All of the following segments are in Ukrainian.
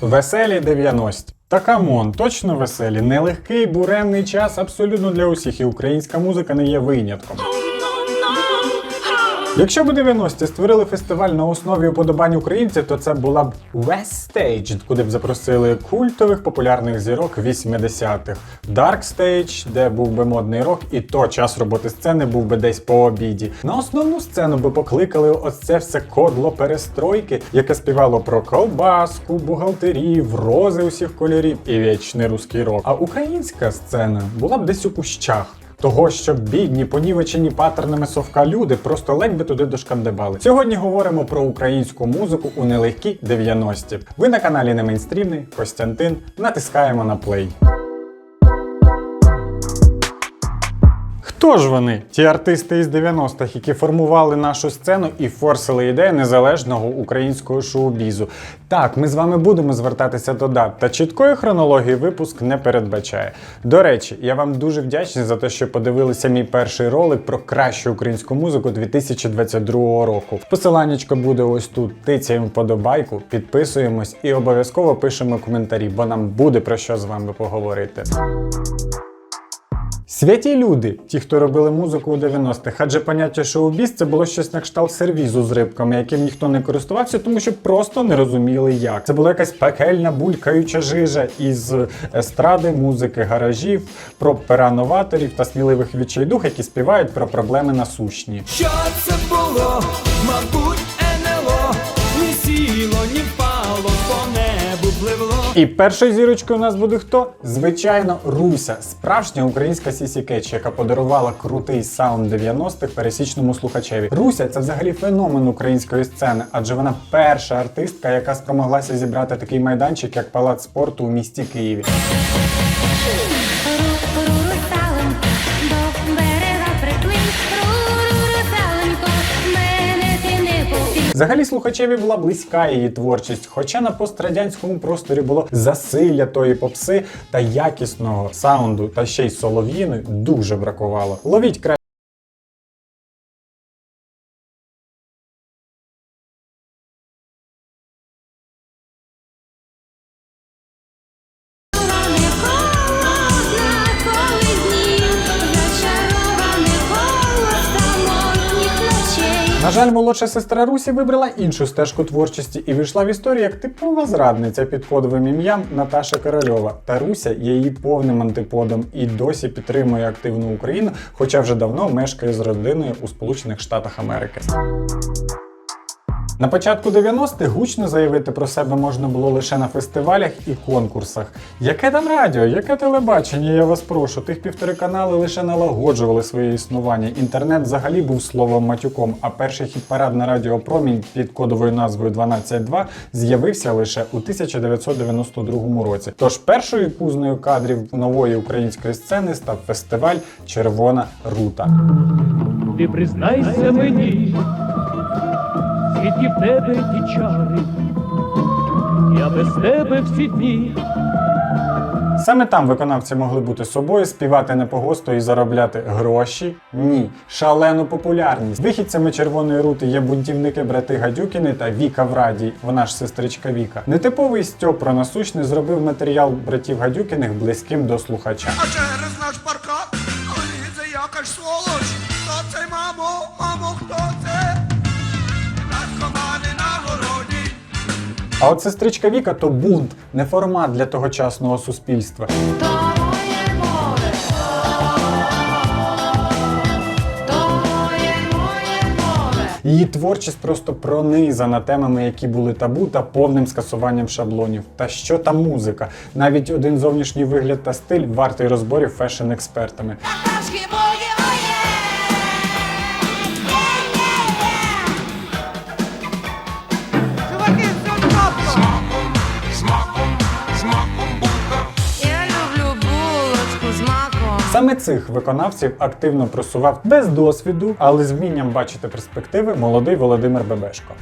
Веселі 90. Та камон, точно веселі. Нелегкий буремний час абсолютно для усіх, і українська музика не є винятком. Якщо б 90-ті створили фестиваль на основі уподобань українців, то це була б West Stage, куди б запросили культових популярних зірок 80-х. Dark Stage, де був би модний рок, і то час роботи сцени був би десь по обіді. На основну сцену би покликали ось це все кодло перестройки, яке співало про ковбаску, бухгалтерів, рози усіх кольорів і вічний руський рок. А українська сцена була б десь у кущах. Того, що бідні, понівечені патернами совка люди просто ледь би туди дошкандибали. Сьогодні говоримо про українську музику у нелегкі 90-ті. Ви на каналі не мейнстрімний, Костянтин. Натискаємо на плей. Хто ж вони, ті артисти із 90-х, які формували нашу сцену і форсили ідею незалежного українського шоу-бізу? Так, ми з вами будемо звертатися до дат, та чіткої хронології випуск не передбачає. До речі, я вам дуже вдячний за те, що подивилися мій перший ролик про кращу українську музику 2022 року. Посиланнячко буде ось тут. Тицяємо вподобайку, підписуємось і обов'язково пишемо коментарі, бо нам буде про що з вами поговорити. Святі люди, ті, хто робили музику у 90-х, адже поняття шоу-біз це було щось на кшталт сервізу з рибками, яким ніхто не користувався, тому що просто не розуміли як. Це була якась пекельна булькаюча жижа із естради, музики, гаражів, про пера новаторів та сміливих відчайдух, які співають про проблеми насущні. Що це було? І першою зірочкою у нас буде хто? Звичайно, Руся, справжня українська Сісі Кетч, яка подарувала крутий саунд 90-х пересічному слухачеві. Руся це взагалі феномен української сцени, адже вона перша артистка, яка спромоглася зібрати такий майданчик, як палац спорту у місті Києві. Взагалі слухачеві була близька її творчість, хоча на пострадянському просторі було засилля тої попси та якісного саунду, та ще й солов'їни дуже бракувало. Ловіть край. Молодша сестра Русі вибрала іншу стежку творчості і вийшла в історію як типова зрадниця під кодовим ім'ям Наташа Корольова. Та Руся є її повним антиподом і досі підтримує активну Україну, хоча вже давно мешкає з родиною у Сполучених Штатах Америки. На початку 90-х гучно заявити про себе можна було лише на фестивалях і конкурсах. Яке там радіо, яке телебачення, я вас прошу. Тих півтори канали лише налагоджували своє існування. Інтернет взагалі був словом матюком, а перший хіт-парад на радіо Промінь під кодовою назвою 12.2 з'явився лише у 1992 році. Тож першою пузною кадрів нової української сцени став фестиваль Червона рута. Ти признайся мені, звідки в тебе ті чари, я без тебе всі дні. Саме там виконавці могли бути собою, співати не по госту і заробляти гроші. Ні, шалену популярність. Вихідцями червоної рути є бунтівники брати Гадюкіни та Віка Врадій, вона ж сестричка Віка. Нетиповий стьоп про насущне зробив матеріал братів Гадюкіних близьким до слухача. А через наш А от сестричка Віка то бунт, не формат для тогочасного суспільства. Її творчість просто пронизана темами, які були табу та повним скасуванням шаблонів. Та що та музика? Навіть один зовнішній вигляд та стиль вартий розборів фешн-експертами. Цих виконавців активно просував без досвіду, але з вмінням бачити перспективи молодий Володимир Бебешко.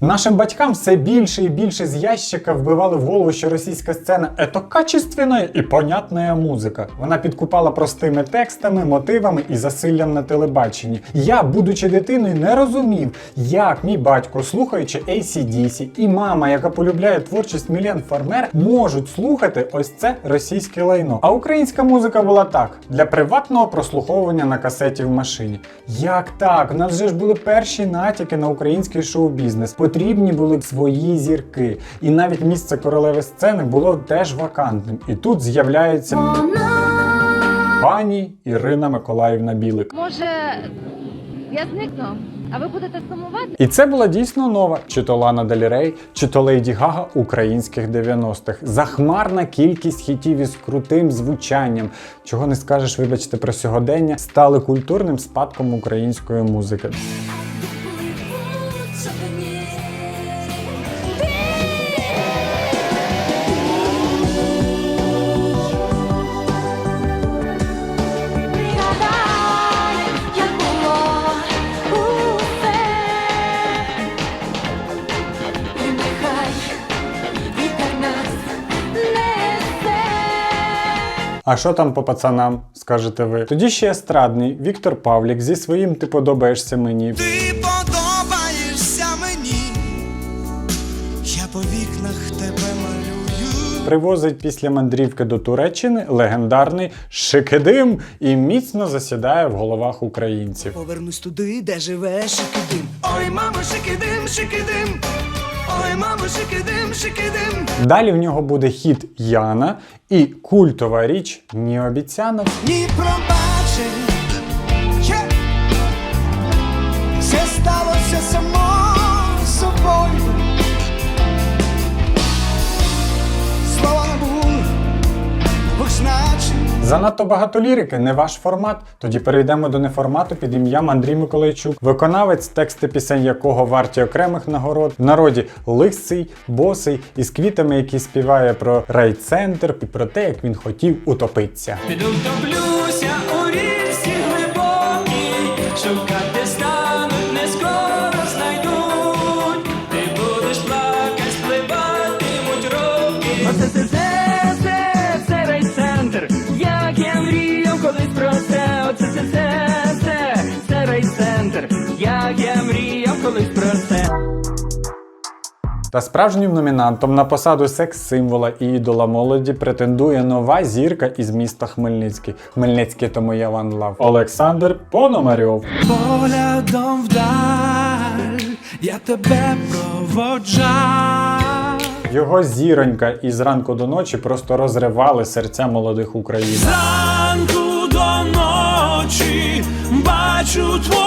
Нашим батькам все більше і більше з ящика вбивали в голову, що російська сцена ето качественна і понятна музика. Вона підкупала простими текстами, мотивами і засиллям на телебаченні. Я, будучи дитиною, не розумів, як мій батько, слухаючи ACDC, і мама, яка полюбляє творчість Мілен Фармер, можуть слухати ось це російське лайно. А українська музика була так для приватного прослуховування на касеті в машині. Як так? У нас вже ж були перші натяки на український шоу-бізнес. Потрібні були свої зірки. І навіть місце королеви сцени було теж вакантним. І тут з'являється пані Ірина Миколаївна Білик. Може, я зникну, а ви будете сумувати? І це була дійсно нова, чи то Лана Дель Рей, чи то Лейді Гага українських 90-х. Захмарна кількість хітів із крутим звучанням, чого не скажеш, вибачте, про сьогодення, стали культурним спадком української музики. А що там по пацанам, скажете ви? Тоді ще естрадний Віктор Павлік зі своїм Ти подобаєшся мені. Ти подобаєшся мені, я по вікнах тебе малюю. Привозить після мандрівки до Туреччини легендарний Шикидим і міцно засідає в головах українців. Повернусь туди, де живе шикидим. Ой, мамо, шикидим, шикидим. Ой, мамо, шикидим, шикидим. Далі в нього буде хіт Яна і культова річ Ні обіцянок. Ні пробачень. Занадто багато лірики, не ваш формат. Тоді перейдемо до неформату під ім'ям Андрій Миколайчук, виконавець, тексти пісень якого варті окремих нагород. В народі лисий, босий із квітами, який співає про райцентр і про те, як він хотів утопитися. Піду втоплюся у річці глибокій, шукати стануть, Як я мріяв колись про це. Та справжнім номінантом на посаду секс-символа і ідола молоді претендує нова зірка із міста Хмельницький. Хмельницький то моя ван лав. Олександр Пономарьов. Поглядом вдаль я тебе проводжав. Його зіронька і зранку до ночі просто розривали серця молодих українців. Зранку до ночі бачу твої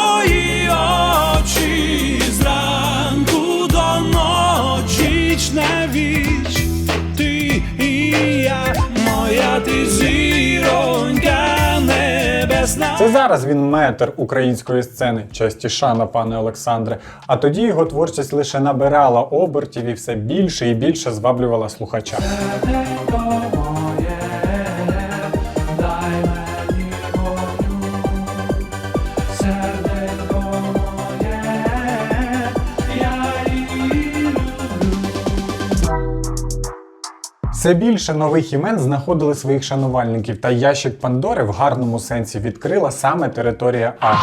Це зараз він метр української сцени. Честь і шана, пане Олександре. А тоді його творчість лише набирала обертів і все більше і більше зваблювала слухача. Все більше нових імен знаходили своїх шанувальників, та ящик Пандори в гарному сенсі відкрила саме територія А.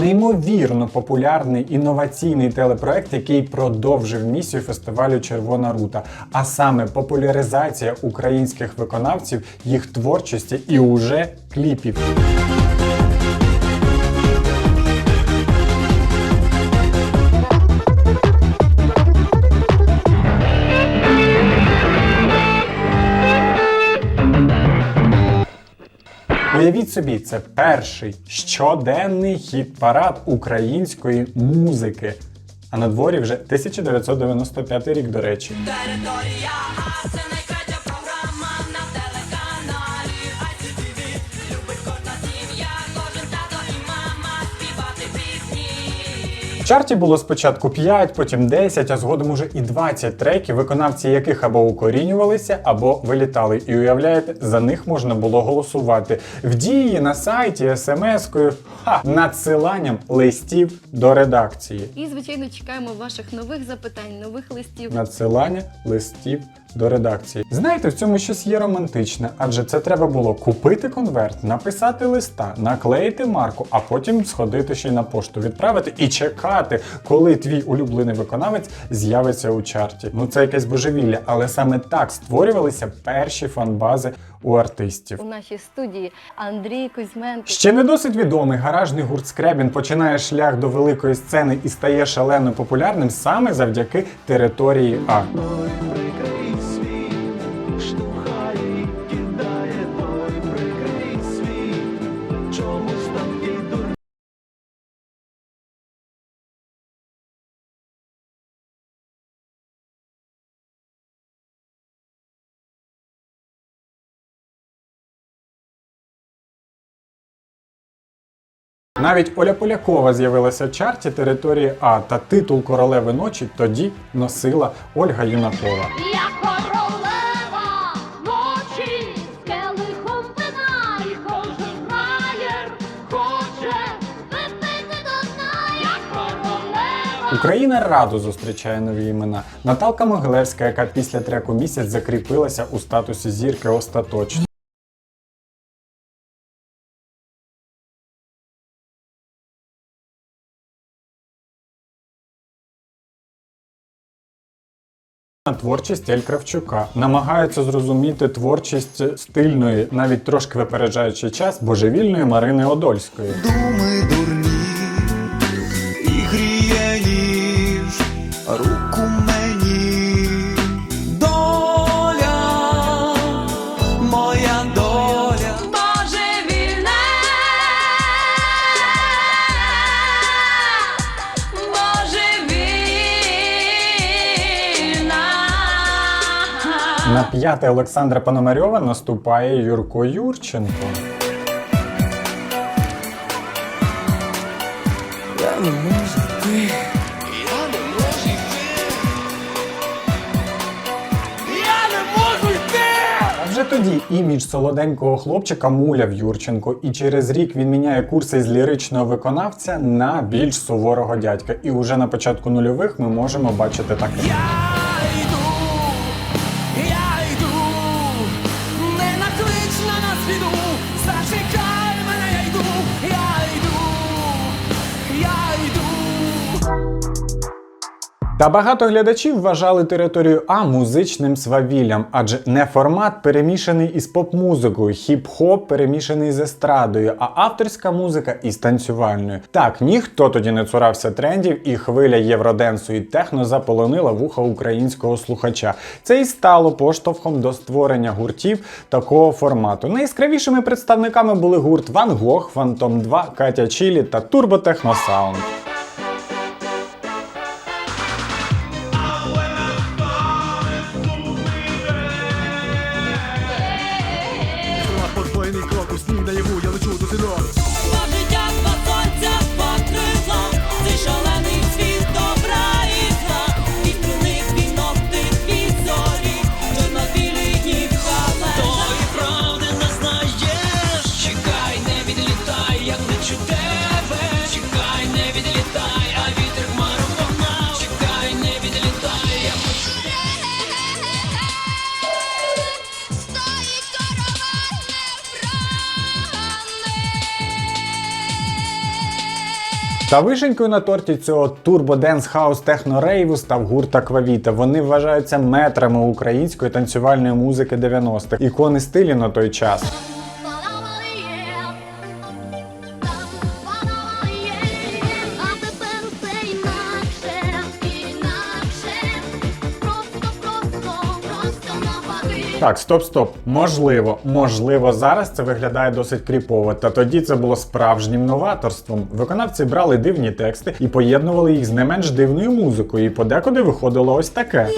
Неймовірно популярний інноваційний телепроект, який продовжив місію фестивалю Червона рута, а саме популяризація українських виконавців, їх творчості і уже кліпів. Уявіть собі, це перший щоденний хіт-парад української музики. А на дворі вже 1995 рік, до речі. Територія чарті було спочатку 5, потім 10, а згодом уже і 20 треків, виконавці яких або укорінювалися, або вилітали. І уявляєте, за них можна було голосувати в дії на сайті, смс-кою, надсиланням листів до редакції. І, звичайно, чекаємо ваших нових запитань, нових листів. Надсилання листів до редакції. Знаєте, в цьому щось є романтичне, адже це треба було купити конверт, написати листа, наклеїти марку, а потім сходити ще й на пошту, відправити і чекати, коли твій улюблений виконавець з'явиться у чарті. Ну це якесь божевілля, але саме так створювалися перші фанбази у артистів. У нашій студії Андрій Кузьменко. Ще не досить відомий гаражний гурт Скребін починає шлях до великої сцени і стає шалено популярним саме завдяки території А. Навіть Оля Полякова з'явилася в чарті території А, та титул королеви ночі тоді носила Ольга Юнакова. Я королева ночі з келихом вина, і кожен фраєр хоче випити до дна. Я королева. Україна радо зустрічає нові імена. Наталка Могилевська, яка після треку місяць закріпилася у статусі зірки остаточно. Творчість Ель Кравчука намагаються зрозуміти творчість стильної, навіть трошки випереджаючи час, божевільної Марини Одольської. думи дурні і гріє ніж На п'яте Олександра Пономарьова наступає Юрко Юрченко. Я не можу йти. Я не можу йти. Я не можу йти. А вже тоді імідж солоденького хлопчика муляв Юрченко, і через рік він міняє курси з ліричного виконавця на більш суворого дядька. І уже на початку нульових ми можемо бачити таке. Та багато глядачів вважали територію А музичним свавіллям, адже не формат перемішаний із поп-музикою, хіп-хоп перемішаний з естрадою, а авторська музика із танцювальною. Так, ніхто тоді не цурався трендів, і хвиля євроденсу і техно заполонила вуха українського слухача. Це і стало поштовхом до створення гуртів такого формату. Найяскравішими представниками були гурт Ван Гог, Фантом 2, Катя Чілі та Турбо Та вишенькою на торті цього турбо денс хаус техно рейву став гурт Аквавіта. Вони вважаються метрами української танцювальної музики 90-х, ікони стилі на той час. Так, стоп, стоп. Можливо, можливо, зараз це виглядає досить кріпово. Та тоді це було справжнім новаторством. Виконавці брали дивні тексти і поєднували їх з не менш дивною музикою. І подекуди виходило ось таке.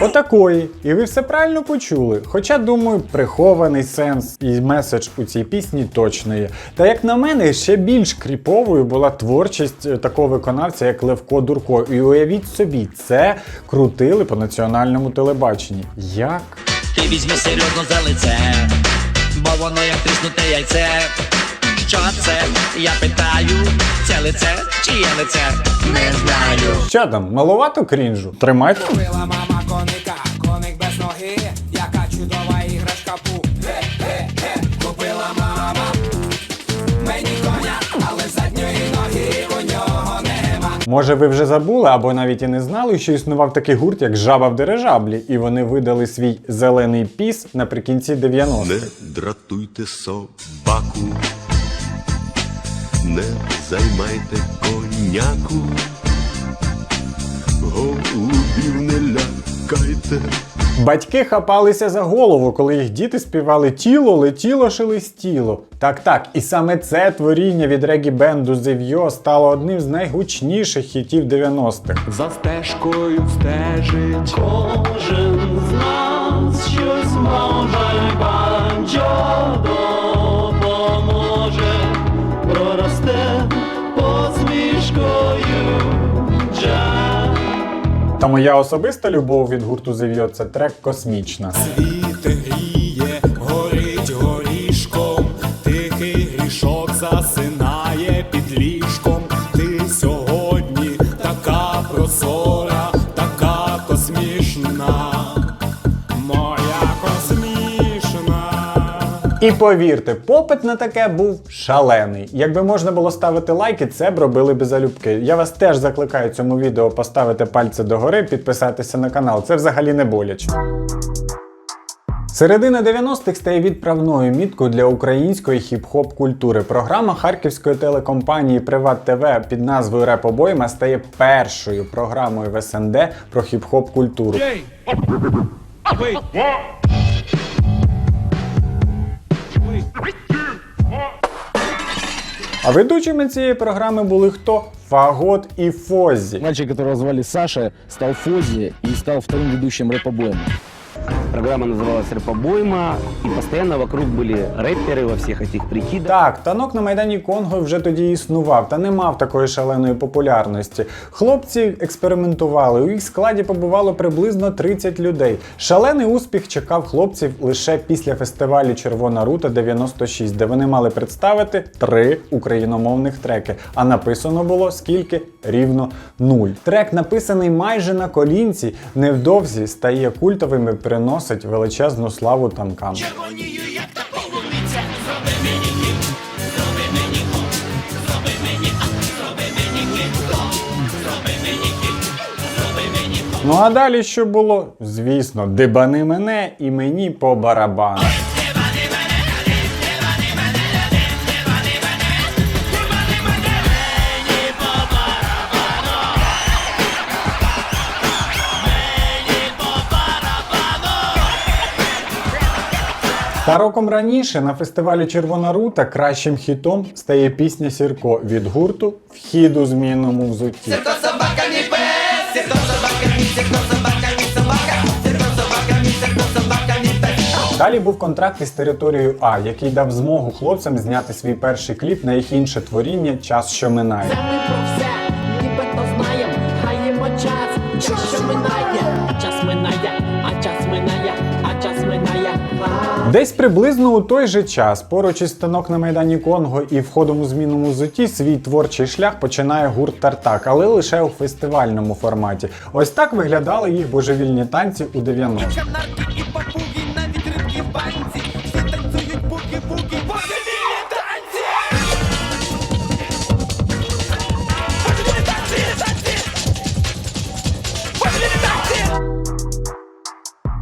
Отакої. І ви все правильно почули. Хоча, думаю, прихований сенс і меседж у цій пісні точно є. Та як на мене, ще більш кріповою була творчість е, такого виконавця, як Левко Дурко. І уявіть собі, це крутили по національному телебаченні. Як? Ти візьми серйозно за лице, бо воно як тріснуте яйце. Що це? Я питаю, це лице чи є лице? Не знаю. Що там, маловато крінжу? Тримайте. Купила мама коника, коник без ноги, яка чудова іграшка пу. Ге-ге-ге, купила мама. Мені коня, але задньої ноги у нього нема. Може, ви вже забули або навіть і не знали, що існував такий гурт, як Жаба в дирижаблі, і вони видали свій зелений піс наприкінці 90-х. Не дратуйте собаку, не займайте коняку, голубів не лякайте. Батьки хапалися за голову, коли їх діти співали тіло, летіло, шелестіло. Так, так, і саме це творіння від регі бенду Зев'йо стало одним з найгучніших хітів 90-х. За стежкою стежить кожен з нас щось може банджо Та моя особиста любов від гурту Зев'йо це трек Космічна. І повірте, попит на таке був шалений. Якби можна було ставити лайки, це б робили би залюбки. Я вас теж закликаю цьому відео поставити пальці догори, підписатися на канал. Це взагалі не боляче. Середина 90-х стає відправною міткою для української хіп-хоп культури. Програма харківської телекомпанії Приват ТВ під назвою Реп Обойма стає першою програмою в СНД про хіп-хоп культуру. А ведучими цієї програми були хто? Фагот і Фозі. Мальчик, якого звали Саша, став Фозі і став вторим ведущим рэп-обоема. Программа называлась «Рэп-обойма», и постоянно вокруг были рэперы во всех этих прикидах. Так, танок на майдані Конго вже тоді існував та не мав такої шаленої популярності. Хлопці експериментували. У їх складі побувало приблизно 30 людей. Шалений успіх чекав хлопців лише після фестивалю Червона рута 96, де вони мали представити три україномовних треки. А написано було скільки? Рівно нуль. Трек, написаний майже на колінці, невдовзі стає культовим і приносить величезну славу танкам. Ну а далі що було? Звісно, дибани мене і мені по барабану. Та роком раніше на фестивалі Червона рута кращим хітом стає пісня Сірко від гурту Вхід у змінному взутті. Далі був контракт із територією А, який дав змогу хлопцям зняти свій перший кліп на їх інше творіння Час, що минає. Ми про все, Десь приблизно у той же час, поруч із станок на майдані Конго і входом у змінному зуті, свій творчий шлях починає гурт Тартак, але лише у фестивальному форматі. Ось так виглядали їх божевільні танці у 90-х.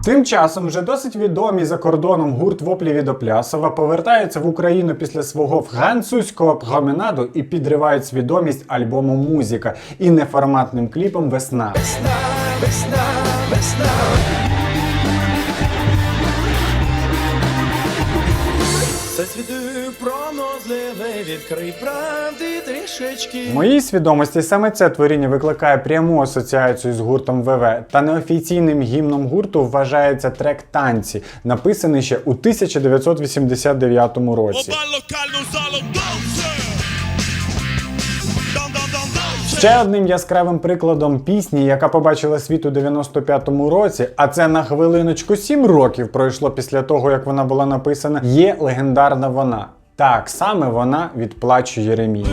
Тим часом вже досить відомі за кордоном гурт Воплі від Оплясова повертаються в Україну після свого французького променаду і підривають свідомість альбому Музика і неформатним кліпом Весна. Весна, весна. Це світи відкрий правди трішечки. В моїй свідомості саме це творіння викликає пряму асоціацію з гуртом ВВ. Та неофіційним гімном гурту вважається трек танці, написаний ще у 1989 році. Ще одним яскравим прикладом пісні, яка побачила світ у 95-му році, а це на хвилиночку 7 років пройшло після того, як вона була написана, є легендарна вона. Так, саме вона від плачу Єремії.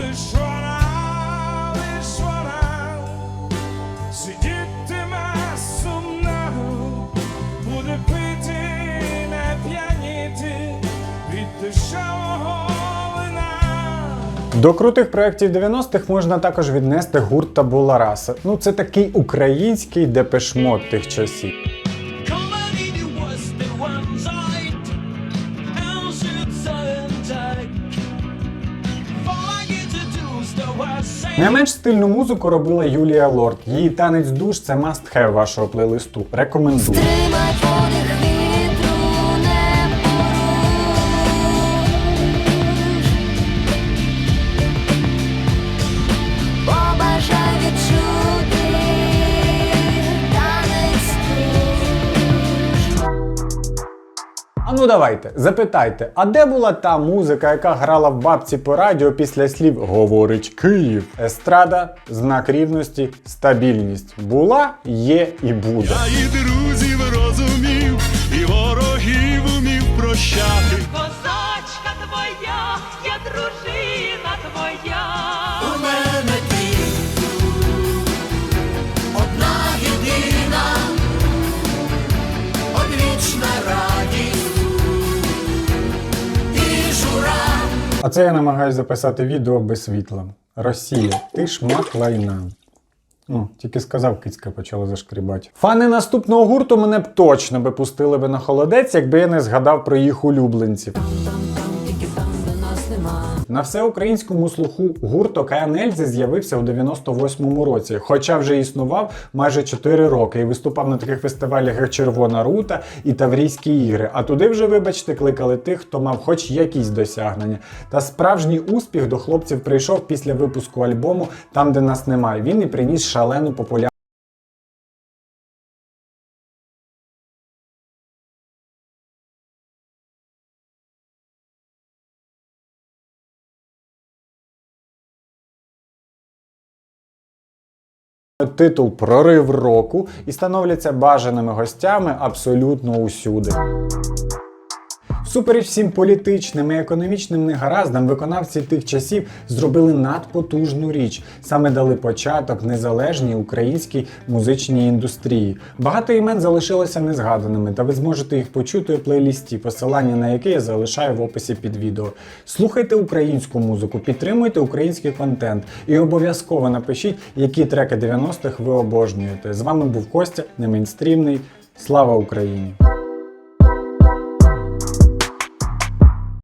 До крутих проєктів 90-х можна також віднести гурт Табула Раса. Ну це такий український депешмот тих часів. Не менш стильну музику робила Юлія Лорд. Її танець душ це must have вашого плейлисту. Рекомендую. Ну давайте, запитайте, а де була та музика, яка грала в бабці по радіо після слів Говорить Київ? Естрада, знак рівності, стабільність. Була, є і буде. Я і друзів розумів, і ворогів умів прощати. А це я намагаюся записати відео без світла. Росія, ти шмат лайна. Ну, тільки сказав, кицька почала зашкрібати. Фани наступного гурту мене б точно би пустили би на холодець, якби я не згадав про їх улюбленців. На всеукраїнському слуху гурт Океан Ельзи з'явився у 98-му році, хоча вже існував майже 4 роки і виступав на таких фестивалях, як Червона Рута і Таврійські ігри. А туди вже, вибачте, кликали тих, хто мав хоч якісь досягнення. Та справжній успіх до хлопців прийшов після випуску альбому Там, де нас немає. Він і приніс шалену популярність. Титул Прорив року і становляться бажаними гостями абсолютно усюди. Всупереч всім політичним і економічним негараздам, виконавці тих часів зробили надпотужну річ, саме дали початок незалежній українській музичній індустрії. Багато імен залишилося незгаданими, та ви зможете їх почути у плейлісті, посилання на яке я залишаю в описі під відео. Слухайте українську музику, підтримуйте український контент і обов'язково напишіть, які треки 90-х ви обожнюєте. З вами був Костя, не мейнстрімний. Слава Україні!